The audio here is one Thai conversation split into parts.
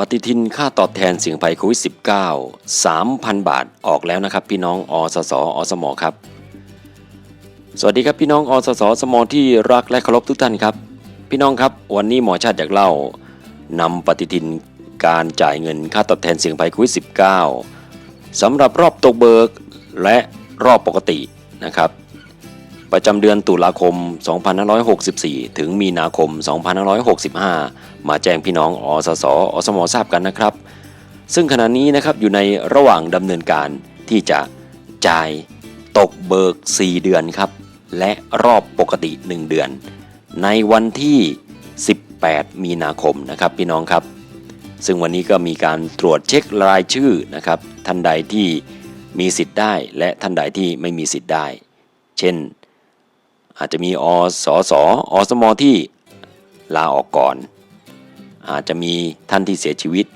ปฏิทินค่าตอบแทนเสี่ยงภัยโควิด -19 3,000 บาทออกแล้วนะครับ พี่น้องอสสอสมครับ สวัสดีครับพี่น้องอสสอสมที่รักและเคารพทุกท่านครับ พี่น้องครับวันนี้หมอชาติอยากเล่านำปฏิทินการจ่ายเงินค่าตอบแทนเสี่ยงภัยโควิด -19 สำหรับรอบตกเบิกและรอบปกตินะครับ ประจำเดือนตุลาคม 2564 ถึงมีนาคม 2565 มาแจ้งพี่น้องอสสอสมทราบกันนะครับ ซึ่งขณะนี้นะครับอยู่ในระหว่างดำเนินการที่จะจ่ายตกเบิก 4 เดือนครับ และรอบปกติ 1 เดือน ในวันที่ 18 มีนาคมนะครับพี่น้องครับ ซึ่งวันนี้ก็มีการตรวจเช็ครายชื่อนะครับท่านใดที่มีสิทธิ์ได้และท่านใดที่ไม่มีสิทธิ์ได้ เช่น อาจจะมีอสสอสมที่ลาออกก่อน อาจจะมีท่านที่เสียชีวิต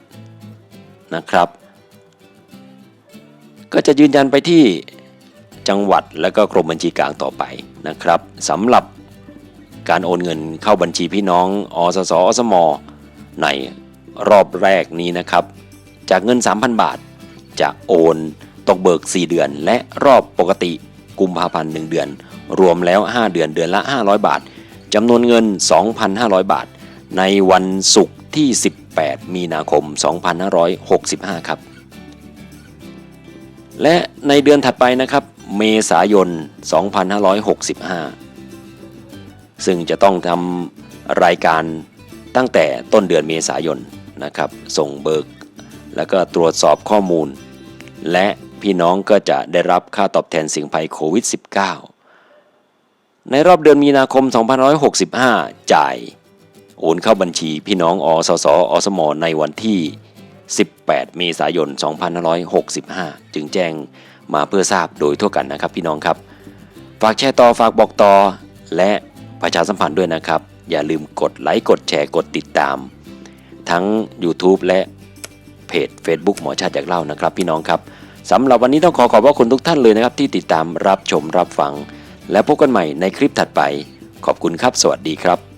นะครับ ก็จะยืนยันไปที่จังหวัดและก็กรมบัญชีกลางต่อไปนะครับสำหรับการโอนเงินเข้าบัญชีพี่น้องอสสอสมในรอบแรกนี้นะครับ จากเงิน 3,000 บาทจะโอนตกเบิก 4 เดือนและรอบปกติ กุมภาพันธ์1เดือน รวมแล้ว 5 เดือนเดือนละ 500 บาทจำนวนเงิน 2,500 บาท ในวันศุกร์ที่ 18 มีนาคม 2565 ครับ และในเดือนถัดไปนะครับ เมษายน 2565 ซึ่งจะต้องทำรายการตั้งแต่ต้นเดือนเมษายนนะครับ ส่งเบิก แล้วก็ตรวจสอบข้อมูล และ พี่น้องก็จะได้รับค่าตอบแทนสิ่งภัยโควิด -19 ในรอบเดือนมีนาคม 2565 จ่าย โอนเข้าบัญชีพี่น้องอสสอสมในวันที่ 18 เมษายน 2565 จึงแจ้งมาเพื่อทราบโดยทั่วกันนะครับพี่น้องครับ ฝากแชร์ต่อฝากบอกต่อ และประชาสัมพันธ์ด้วยนะครับ อย่าลืมกดไลค์กดแชร์กดติดตาม ทั้ง YouTube และเพจ Facebook หมอชาติอยากเล่านะครับ พี่น้องครับ สำหรับวันนี้ต้องขอขอบพระคุณทุกท่านเลยนะครับ ที่ติดตามรับชมรับฟัง และพบกันใหม่ในคลิปถัดไป ขอบคุณครับ สวัสดีครับ